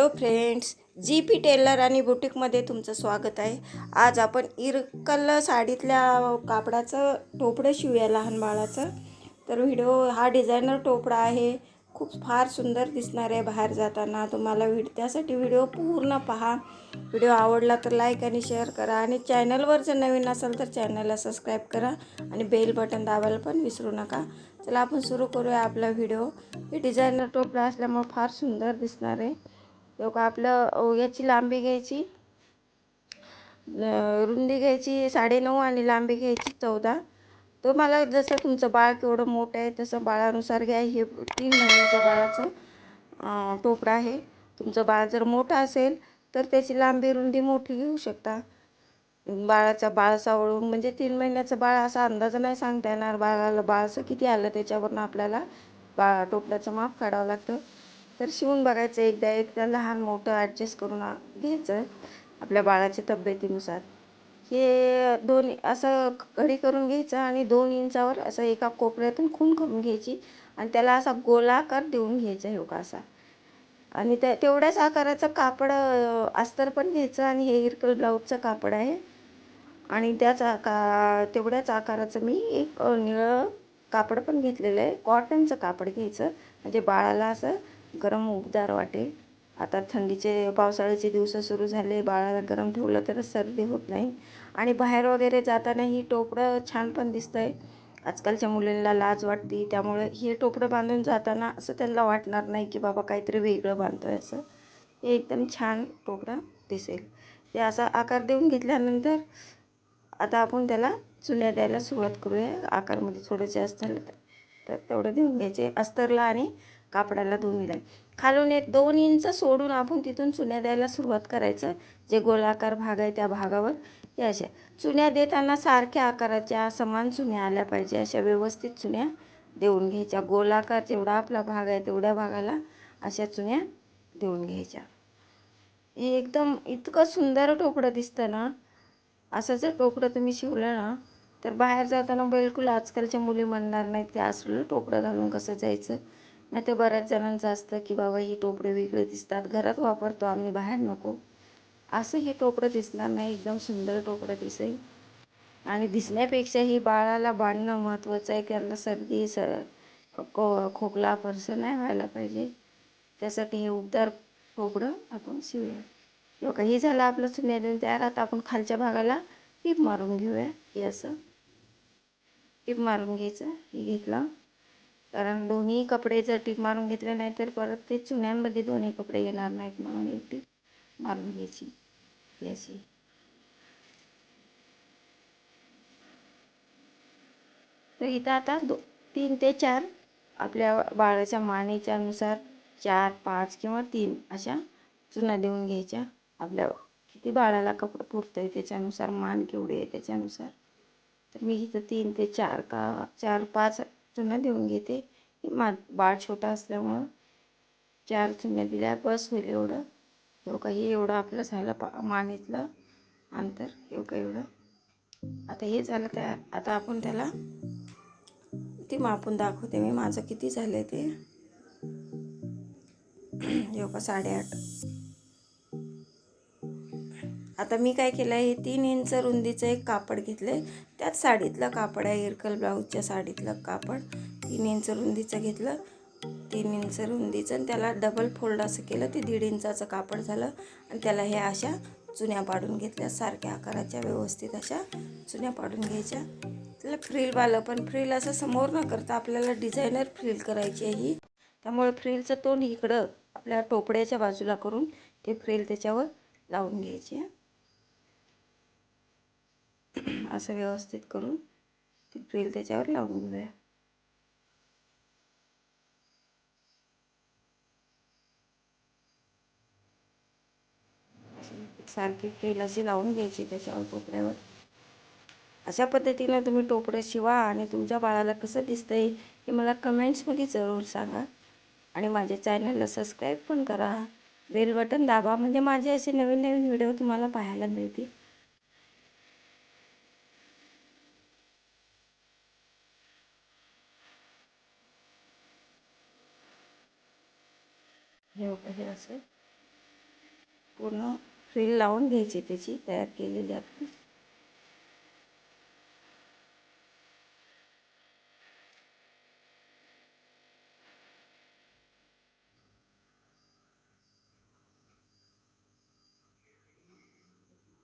Hello friends G P tailor आणि बुटीकमध्ये तुमचं स्वागत आहे. आज आपण इरकल साडीतल्या कापडाचं टोपडं शिवूया लहान बाळाचं. तर व्हिडिओ हा डिझायनर टोपडा आहे. खूप फार सुंदर दिसणार आहे बाहेर जाताना. तुम्हाला व्हिड त्यासाठी व्हिडिओ पूर्ण पहा. व्हिडिओ आवडला तर लाईक आणि शेअर करा. आणि चॅनलवर जर नवीन असाल तर चॅनलला सबस्क्राईब करा. आणि बेल बटन दाबायला पण विसरू नका. चला आपण सुरू करूया आपला व्हिडिओ हे डिझायनर टोपडा असल्यामुळे फार सुंदर दिसणार आहे. लोक आपलं याची लांबी घ्यायची रुंदी घ्यायची साडेनऊ आणि लांबी घ्यायची चौदा. तो मला जसं तुमचं बाळ केवढं मोठं आहे तसं बाळानुसार घ्या. हे तीन महिन्याच्या बाळाचं टोपडं आहे. तुमचं बाळ जर मोठं असेल तर त्याची लांबी रुंदी मोठी घेऊ शकता. बाळाचा बाळ सावळून म्हणजे तीन महिन्याचं बाळ असा अंदाज नाही सांगता येणार. बाळाला बाळाचं किती आलं त्याच्यावरनं आपल्याला बा टोपल्याचं माप काढावं लागतं. तर शिवून बघायचं एकदा एकदा लहान मोठं ॲडजस्ट करून घ्यायचं आपल्या बाळाच्या तब्येतीनुसार. हे दोन असं घडी करून घ्यायचं आणि दोन इंचावर असं एका कोपऱ्यातून खून करून घ्यायची आणि त्याला असा गोलाकार देऊन घ्यायचा योगा असा. आणि त्या तेवढ्याच आकाराचं कापड अस्तर पण घ्यायचं आणि हे इरकल ब्लाऊजचं कापड आहे. आणि त्याच आका तेवढ्याच आकाराचं मी एक निळं कापड पण घेतलेलं आहे. कॉटनचं कापड घ्यायचं. म्हणजे बाळाला असं गरम उबदार वाटेल आता थंडीचे पावसाळ्याचे दिवस सुरू झाले. बाळाला गरम ठेवलं तर सर्दी होत नाही. आणि बाहेर वगैरे जाताना ही टोपडं छान पण दिसतंय. आजकालच्या मुलींना लाज वाटते. त्यामुळे हे टोपडं बांधून जाताना असं त्यांना वाटणार नाही की बाबा काहीतरी वेगळं बांधतो आहे असं. हे एकदम छान टोपडं दिसेल. ते असा आकार देऊन घेतल्यानंतर आता आपण त्याला चुन्या द्यायला सुरुवात करूया. आकारमध्ये थोडं जास्त झालं तर तेवढं देऊन घ्यायचे. अस्तरला आणि कापडाला दोन्ही लाईन खालून एक दोन इंच सोडून आपण तिथून चुन्या द्यायला सुरुवात करायचं. जे गोलाकार भाग आहे त्या भागावर या अशा. चुन्या देताना सारख्या आकाराच्या समान चुन्या आल्या पाहिजे. अशा व्यवस्थित चुन्या देऊन घ्यायच्या. गोलाकार जेवढा आपला भाग आहे तेवढ्या भागाला अशा चुन्या देऊन घ्यायच्या. हे एकदम इतकं सुंदर टोपडं दिसतं ना असं जर टोपडं तुम्ही शिवलं ना तर बाहेर जाताना बिलकुल आजकालच्या मुली म्हणणार नाहीत ते असलं टोपडं घालून कसं जायचं. नाही तर बऱ्याच जणांचं असतं की बाबा ही टोपडे वेगळे दिसतात. घरात वापरतो आम्ही बाहेर नको. असं हे टोपडं दिसणार नाही. एकदम सुंदर टोपडं दिसेल. आणि दिसण्यापेक्षा ही बाळाला बांधणं महत्त्वाचं आहे. कारण सर्दी स को खोकला परसं नाही व्हायला पाहिजे. त्यासाठी हे उबदार टोपडं आपण शिवूया. किंवा का झालं आपलं चुन्या तयार आता आपण खालच्या भागाला टीप मारून घेऊया. हे असं. टीप मारून घ्यायचं. हे घेतलं. कारण दोन्ही कपडे जर टीप मारून घेतले नाही तर परत ते चुन्यांमध्ये दोन्ही कपडे येणार नाहीत म्हणून एक टीप मारून घ्यायची. याची. तर इथं आता दो तीन ते चार आपल्या बाळाच्या मानेच्या नुसार चार पाच किंवा तीन अशा चुना देऊन घ्यायच्या. आपल्या किती बाळाला कपडं पुरतं आहे त्याच्यानुसार मान केवढी आहे त्याच्यानुसार. तर मी इथं तीन ते चार का चार पाच चुना देऊन घेते. मा बाळ छोटा असल्यामुळं चार चुन्या दिल्या बस होईल एवढं. हो काही हे एवढं आपलं झालं पा मानेतलं अंतर एवढं एवढं. आता हे झालं तयार आता आपण त्याला ती मापून दाखवते मी माझं किती झालं ते? हो का साडेआठ. आता मी काय केलं आहे तीन इंच रुंदीचं एक कापड घेतलं आहे त्यात साडीतलं कापड आहे इरकल ब्लाऊजच्या साडीतलं कापड. तीन इंच रुंदीचं घेतलं. तीन इंच रुंदीचं आणि त्याला डबल फोल्ड असं केलं. ते दीड इंचाचं कापड झालं आणि त्याला हे अशा चुन्या पाडून घेतल्या. सारख्या आकाराच्या व्यवस्थित अशा चुन्या पाडून घ्यायच्या. त्याला फ्रिलवालं पण फ्रिल असं समोर न करता आपल्याला डिझायनर फ्रिल करायची आहे ही. त्यामुळे फ्रिलचं तोंड इकडं आपल्या टोपड्याच्या बाजूला करून ते फ्रिल त्याच्यावर लावून घ्यायचे. असं व्यवस्थित करून ती फ्रिल त्याच्यावर लावून घेऊया. सारखी फ्रिल अशी लावून घ्यायची त्याच्यावर टोपड्यावर अशा पद्धतीनं तुम्ही टोपडं शिवा आणि तुमच्या बाळाला कसं दिसतंय हे मला कमेंट्समध्ये जरूर सांगा. आणि माझ्या चॅनलला सबस्क्राईब पण करा. बेल बटन दाबा. म्हणजे माझे असे नवीन नवीन व्हिडिओ तुम्हाला पाहायला मिळतील. हे हे असं पूर्ण फ्रील लावून घ्यायची त्याची तयार केलेली आपण.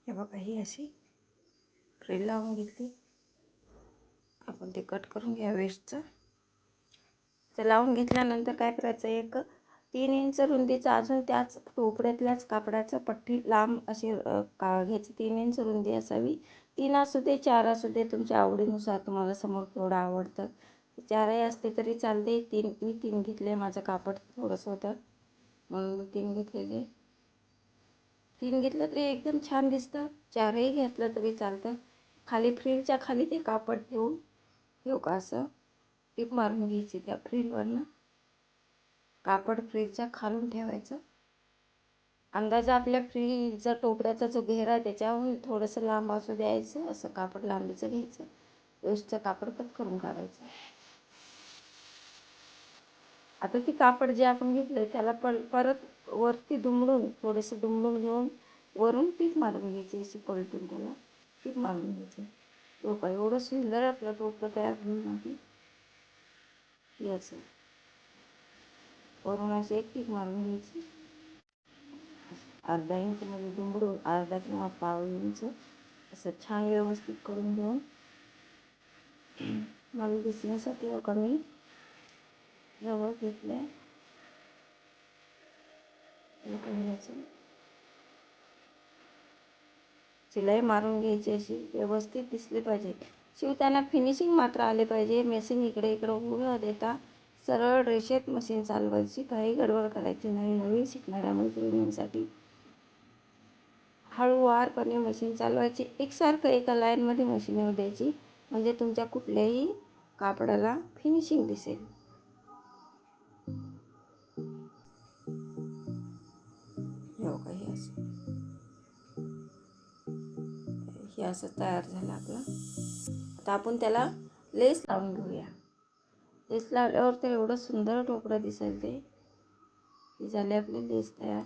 हे बघा ही अशी फ्रील लावून घेतली. आपण ते कट करून घ्या वेस्टचं. तर लावून घेतल्यानंतर काय करायचं एक तीन इंच रुंदीचं अजून त्याच टोपड्यातल्याच कापडाचं पट्टी लांब अशी का घ्यायची. तीन इंच रुंदी असावी. तीन असू दे चार असू दे तुमच्या आवडीनुसार तुम्हाला समोर केवढं आवडतं. चारही असते तरी चालते. तीन मी तीन घेतले माझं कापड थोडंसं होतं. म्हणून मी तीन घेतलेले. तीन घेतलं तरी एकदम छान दिसतं. चारही घेतलं तरी चालतं. खाली फ्रीलच्या खाली ते कापड ठेवून ठेवू का असं? टीप मारून घ्यायची त्या फ्रीलवरनं कापड फ्रीजच्या खालून ठेवायचं. अंदाजा आपल्या फ्रीजचा टोपड्याचा जो घेर आहे त्याच्याहून थोडंसं लांब असू द्यायचं असं कापड लांबीचं घ्यायचं व्यवस्थित कापड कट करून काढायचं. आता ती कापड जे आपण घेतलं त्याला पर परत वरती दुमडून थोडंसं दुमडून घेऊन वरून पीठ मारून घ्यायची अशी पलटून त्याला पीठ मारून घ्यायचं. टोपा एवढं सुंदर आपलं टोपं तयार होऊन आधी याचं. वरून अशी एक पीक मारून घ्यायची अर्धा इंचमध्ये दुमडून अर्धा किंवा पाव इंच असं छान व्यवस्थित करून घेऊन मला दिसण्यासाठी हो मी जवळ घेतलं शिलाई मारून घ्यायची अशी व्यवस्थित दिसली पाहिजे शिवताना फिनिशिंग मात्र आले पाहिजे मेसिंग इकडे इकडं उभं देता सरळ रेषेत मशीन चालवायची. काही गडबड करायची नाही. नवीन शिकणाऱ्या मैत्रिणींसाठी हळूवारपणे मशीन चालवायची. एकसारखं एका लाईनमध्ये मशीन येऊ द्यायची. म्हणजे तुमच्या कुठल्याही कापडाला फिनिशिंग दिसेल. हो का हे असं. हे असं तयार झालं आपलं. आता आपण त्याला लेस लावून घेऊया. लेस लावल्यावर तर एवढं सुंदर टोपडं दिसेल ते. झाले आपले लेस तयार.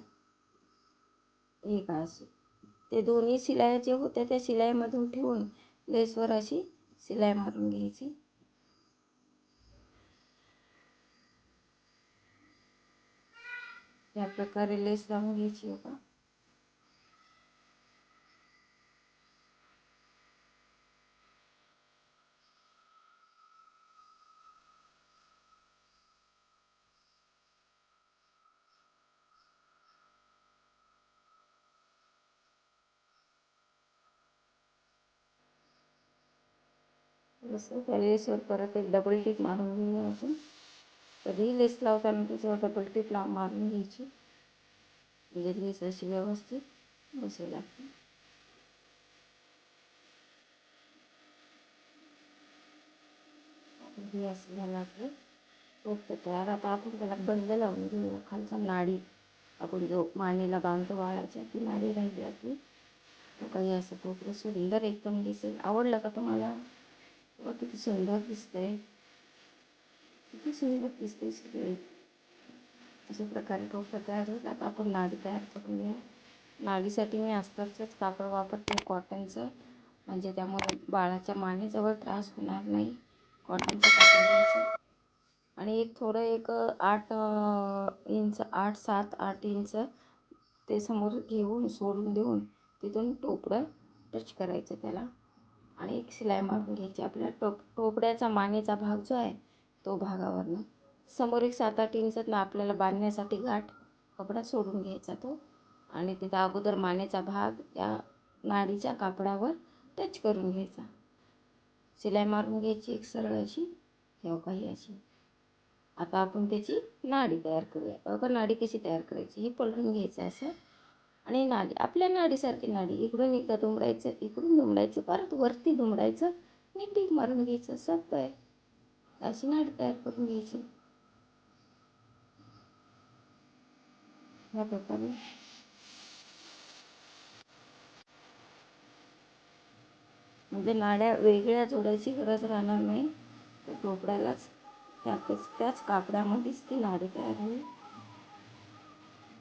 हे का असं. ते दोन्ही शिलाया जे होत्या त्या शिलाईमधून ठेवून लेसवर अशी शिलाई मारून घ्यायची. या प्रकारे लेस लावून घ्यायची का जसं त्या लेसवर परत एक डबल टिप मारून घेऊया आपण. कधीही लेस लावताना त्याच्यावर डबल टिप लाव मारून घ्यायची. म्हणजे लेस अशी व्यवस्थित बसू लागते. हे असं झालं आपलं. टोप तयार. आता आपण त्याला बंद लावून घेऊया. खालचा नाडी आपण जो मानेला बांधतो बाळाच्या ती नाडी राहिली आपली. काही असं टोपलं सुंदर एकदम दिसेल. आवडलं का तुम्हाला? व किती सुंदर दिसतंय किती सुंदर दिसते सगळे अशा प्रकारे टोपं तयार होत आता आपण नाडी तयार करूया नाडीसाठी मी अस्तरचंच कापड वापरते. कॉटनचं म्हणजे त्यामुळे बाळाच्या मानेजवळ त्रास होणार नाही. कॉटनचं कापड घ्यायचं. आणि एक थोडं एक आठ इंच आठ सात आठ इंच ते समोर घेऊन सोडून देऊन तिथून टोपडं टच करायचं त्याला. आणि एक शिलाई मारून घ्यायची. आपल्या टोप टोपड्याचा मानेचा भाग जो आहे तो भागावरनं. समोर एक सात आठ इंचातनं आपल्याला बांधण्यासाठी गाठ कपडा सोडून घ्यायचा तो. आणि तिथं अगोदर मानेचा भाग त्या नाडीच्या कापडावर टच करून घ्यायचा. शिलाई मारून घ्यायची एक सरळ अशी किंवा काही अशी. आता आपण त्याची नाडी तयार करूया. बघा नाडी कशी तयार करायची ही पलटून घ्यायचं असं. आणि नाडी आपल्या नाडीसारखी नाडी. इकडून इकडं दुमडायचं इकडून दुमडायचं परत वरती दुमडायचं आणि टीक मारून घ्यायचं सोपं आहे अशी नाडी तयार करून घ्यायची. ह्या प्रकारे. म्हणजे नाड्या वेगळ्या जोडायची गरज राहणार नाही. तर टोपड्यालाच त्यातच त्याच कापडामध्येच ती नाडी तयार होईल.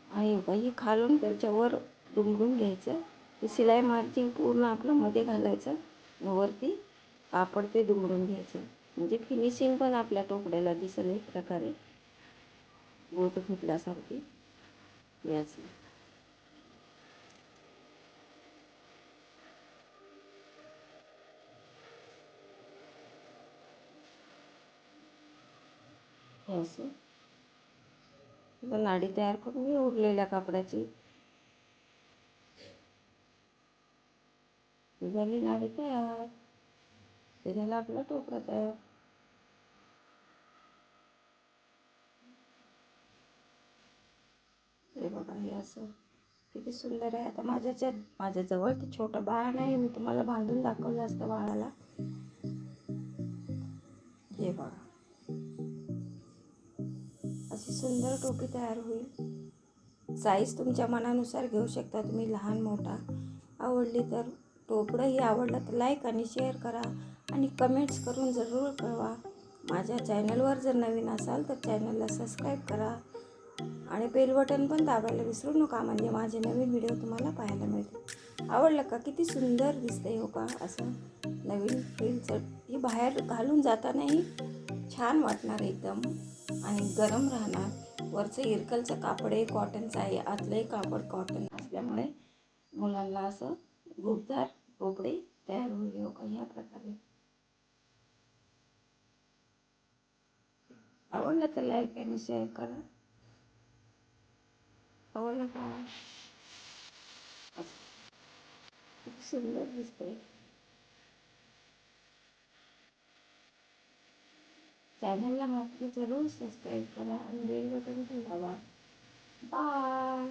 आणि बाई खालून त्याच्यावर दुमडून घ्यायचं. ते शिलाई मार्जिन पूर्ण आपलं मध्ये घालायचं. आणि वरती कापड ते दुमडून घ्यायचं. म्हणजे फिनिशिंग पण आपल्या टोपड्याला दिसेल एक प्रकारे. बोट फुटल्यासारखी. याचं. हे असं. नाडी तयार करून मी उरलेल्या कापडाची झाली नाडी तयार. ते झालं आपला टोपरा तयार. हे बघा हे असं किती सुंदर आहे. आता माझ्याच्या माझ्याजवळ ते छोटं बाळ नाही. मी तुम्हाला बांधून दाखवलं असतं बाळाला. हे बघा. सुंदर टोपी तयार होईल. साईज तुमच्या मनानुसार घेऊ शकता तुम्ही. लहान मोठा आवडली तर टोपडंही आवडलं तर लाईक आणि शेअर करा आणि कमेंट्स करून जरूर कळवा. माझ्या चॅनलवर जर नवीन असाल तर चॅनलला सबस्क्राईब करा आणि बेल बटन पण दाबायला विसरू नका. म्हणजे माझे नवीन व्हिडिओ तुम्हाला पाहायला मिळतील. आवडलं का? किती सुंदर दिसतंय हो का असं नवीन फीलचं ही बाहेर घालून जातानाही छान वाटणार एकदम. आणि गरम राहणार. वरचं इरकलचं कापड कॉटनचं आहे. आतलंही कापड कॉटन असल्यामुळे मुलांना असं गुपदार कपडे तयार होईल हो या प्रकारे. आवडलं तर लाईक आणि शेअर करा. आवडलं का? खूप सुंदर दिसतंय. चॅनलला मात्र जरूर सबस्क्राईब करा आणि बेल बटन दाबा बाय